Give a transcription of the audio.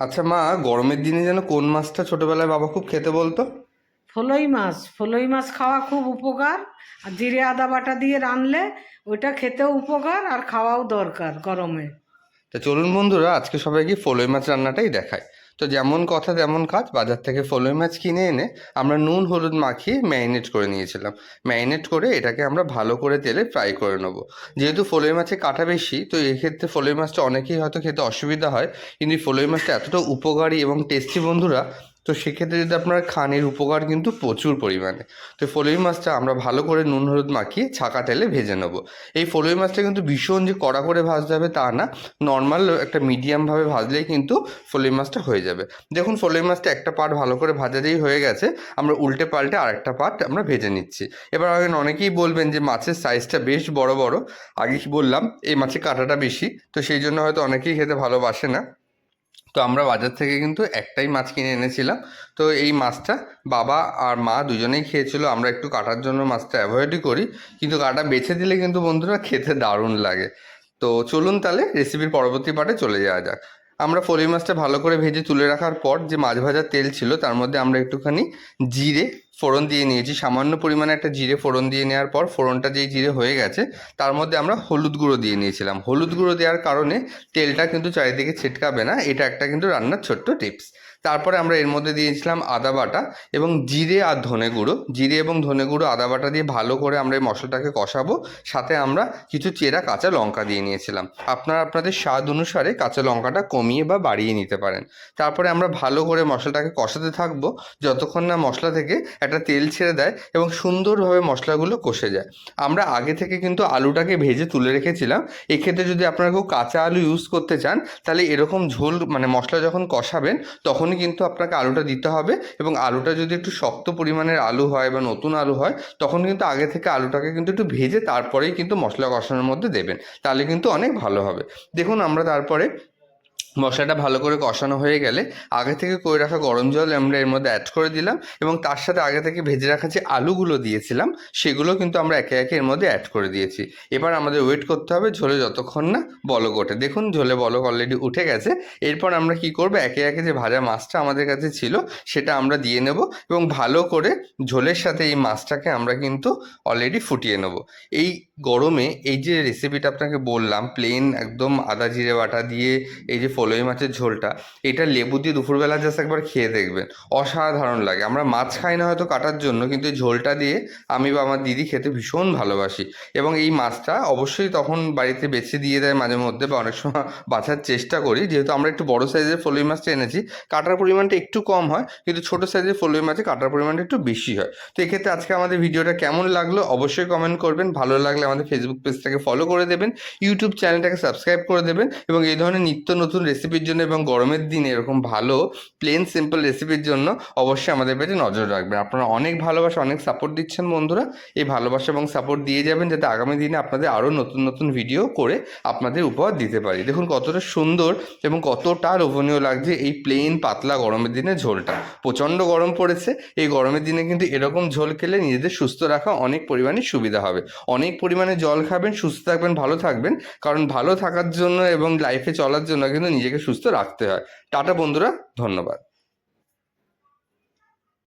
আচ্ছা মা গরমের দিনে যেন কোন মাছটা ছোটবেলায় বাবা খুব খেতে বলতো? ফলই মাছ ফলই মাছ খাওয়া খুব উপকার। আর জিরে আদা বাটা দিয়ে রানলে ওইটা খেতেও উপকার আর খাওয়াও দরকার গরমে। তা চলুন বন্ধুরা আজকে সবাইকে ফলই মাছ রান্নাটাই দেখায় তো যেমন কথা তেমন কাজ। বাজার থেকে ফলই মাছ কিনে এনে আমরা নুন, হলুদ মাখিয়ে ম্যারিনেট করে নিয়েছিলাম। ম্যারিনেট করে এটাকে আমরা ভালো করে তেলে ফ্রাই করে নেব। যেহেতু ফলই মাছে কাটা বেশি, তো এক্ষেত্রে ফলই মাছটা অনেকেই হয়তো খেতে অসুবিধা হয়। কিন্তু ফলোই মাছটা এতটা উপকারী এবং টেস্টি বন্ধুরা তো সেক্ষেত্রে যদি আপনারা খান এর উপকার কিন্তু প্রচুর পরিমাণে। তো ফলুই মাছটা আমরা ভালো করে নুন, হলুদ মাখিয়ে ছাকা তেলে ভেজে নেব। এই ফলুই মাছটা কিন্তু ভীষণ যে কড়া করে ভাজতে হবে তা না নর্মাল একটা মিডিয়ামভাবে ভাজলেই কিন্তু ফলুই মাছটা হয়ে যাবে। দেখুন ফলুই মাছটা একটা পার্ট ভালো করে ভাজাতেই হয়ে গেছে, আমরা উল্টে পাল্টে আরেকটা পার্ট আমরা ভেজে নিচ্ছি। এবার অনেকেই বলবেন যে মাছের সাইজটা বেশ বড় বড়। আগে বললাম, এই মাছের কাঁটাটা বেশি, তো সেই জন্য হয়তো অনেকেই খেতে ভালোবাসে না। তো আমরা বাজার থেকে কিন্তু একটাই মাছ কিনে এনেছিলাম। তো এই মাছটা বাবা আর মা দুজনেই খেয়েছিল। আমরা একটু কাটার জন্য মাছটা অ্যাভয়েডই করি। কিন্তু কাটা বেছে দিলে কিন্তু বন্ধুরা খেতে দারুণ লাগে। তো চলুন তাহলে রেসিপির পরবর্তী পার্টে চলে যাওয়া যাক। আমরা পলি মাছটা ভালো করে ভেজে তুলে রাখার পর যে মাছ ভাজার তেল ছিল, তার মধ্যে আমরা একটুখানি জিরে ফোড়ন দিয়ে নিয়েছি। সামান্য পরিমাণে একটা জিরে ফোড়ন দিয়ে নেওয়ার পর ফোড়নটা যেই জিরে হয়ে গেছে, তার মধ্যে আমরা হলুদ গুঁড়ো দিয়ে নিয়েছিলাম। হলুদ গুঁড়ো দেওয়ার কারণে তেলটা কিন্তু চারিদিকে ছিটকাবে না, এটা একটা কিন্তু রান্নার ছোট্ট টিপস তারপরে আমরা এর মধ্যে দিয়েছিলাম আদা বাটা এবং জিরে আর ধনে গুঁড়ো। জিরে এবং ধনে গুঁড়ো, আদা বাটা দিয়ে ভালো করে আমরা এই মশলাটাকে কষাবো। সাথে আমরা কিছু চেরা কাঁচা লঙ্কা দিয়ে নিয়েছিলাম। আপনারা আপনাদের স্বাদ অনুসারে কাঁচা লঙ্কাটা কমিয়ে বা বাড়িয়ে নিতে পারেন। তারপরে আমরা ভালো করে মশলাটাকে কষাতে থাকব যতক্ষণ না মশলা থেকে একটা তেল ছেড়ে দেয় এবং সুন্দরভাবে মশলাগুলো কষে যায়। আমরা আগে থেকে কিন্তু আলুটাকে ভেজে তুলে রেখেছিলাম। এক্ষেত্রে যদি আপনারা কেউ কাঁচা আলু ইউজ করতে চান, তাহলে এরকম ঝোল মানে মশলা যখন কষাবেন, তখনই কিন্তু আপনাকে আলুটা দিতে হবে এবং আলুটা যদি একটু শক্ত পরিমাণের আলু হয় বা নতুন আলু হয়, তখন কিন্তু আগে থেকে আলুটাকে কিন্তু একটু ভেজে তারপরেই কিন্তু মশলা কষানোর মধ্যে দেবেন। তাহলে কিন্তু অনেক ভালো হবে। দেখুন আমরা তারপরে মশলাটা ভালো করে কষানো হয়ে গেলে আগে থেকে করে রাখা গরম জল আমরা এর মধ্যে অ্যাড করে দিলাম এবং তার সাথে আগে থেকে ভেজে রাখা যে আলুগুলো দিয়েছিলাম, সেগুলো কিন্তু আমরা একে একে এর মধ্যে অ্যাড করে দিয়েছি। এবার আমাদের ওয়েট করতে হবে ঝোলে যতক্ষণ না বলক ওঠে। দেখুন ঝোলে বলক অলরেডি উঠে গেছে। এরপর আমরা কি করব? একে একে যে ভাজা মাছটা আমাদের কাছে ছিল, সেটা আমরা দিয়ে নেব এবং ভালো করে ঝোলের সাথে এই মাছটাকে আমরা কিন্তু অলরেডি ফুটিয়ে নেব। এই গরমে এই যে রেসিপিটা আপনাকে বললাম প্লেন একদম আদা জিরে বাটা দিয়ে এই যে ফলই মাছের ঝোলটা, এটা লেবু দিয়ে দুপুরবেলা জাস্ট একবার খেয়ে দেখবেন। অসাধারণ লাগে। আমরা মাছ খাই না হয়তো কাটার জন্য, কিন্তু এই ঝোলটা দিয়ে আমি বা আমার দিদি খেতে ভীষণ ভালোবাসি। এবং এই মাছটা অবশ্যই তখন বাড়িতে বেছে দিয়ে দেয় মাঝে মধ্যে বা অনেক সময় বাছার চেষ্টা করি। যেহেতু আমরা একটু বড় সাইজের ফলই মাছটা এনেছি, কাটার পরিমাণটা একটু কম হয়, কিন্তু ছোট সাইজের ফলই মাছে কাটার পরিমাণটা একটু বেশি হয়। তো এক্ষেত্রে আজকে আমাদের ভিডিওটা কেমন লাগল অবশ্যই কমেন্ট করবেন। ভালো লাগলে আমাদের ফেসবুক পেজটাকে ফলো করে দেবেন ইউটিউব চ্যানেলটাকে সাবস্ক্রাইব করে দেবেন এবং এই ধরনের নিত্য নতুন রেসিপির জন্য এবং গরমের দিনে এরকম ভালো প্লেন সিম্পল রেসিপির জন্য অবশ্যই আমাদের পেজে নজর রাখবেন। আপনারা অনেক ভালোবাসা, অনেক সাপোর্ট দিচ্ছেন বন্ধুরা। এই ভালোবাসা এবং সাপোর্ট দিয়ে যাবেন যাতে আগামী দিনে আপনাদের আরও নতুন নতুন ভিডিও করে আপনাদের উপহার দিতে পারি। দেখুন কতটা সুন্দর এবং কতটা লোভনীয় লাগছে এই প্লেন পাতলা গরমের দিনে ঝোলটা। প্রচণ্ড গরম পড়েছে। এই গরমের দিনে কিন্তু এরকম ঝোল খেলে নিজেদের সুস্থ রাখা অনেক পরিমাণে সুবিধা হবে। অনেক পরিমাণে জল খাবেন, সুস্থ থাকবেন, ভালো থাকবেন। কারণ ভালো থাকার জন্য এবং লাইফে চলার জন্য কিন্তু নিজেকে সুস্থ রাখতে হয়। টাটা বন্ধুরা ধন্যবাদ।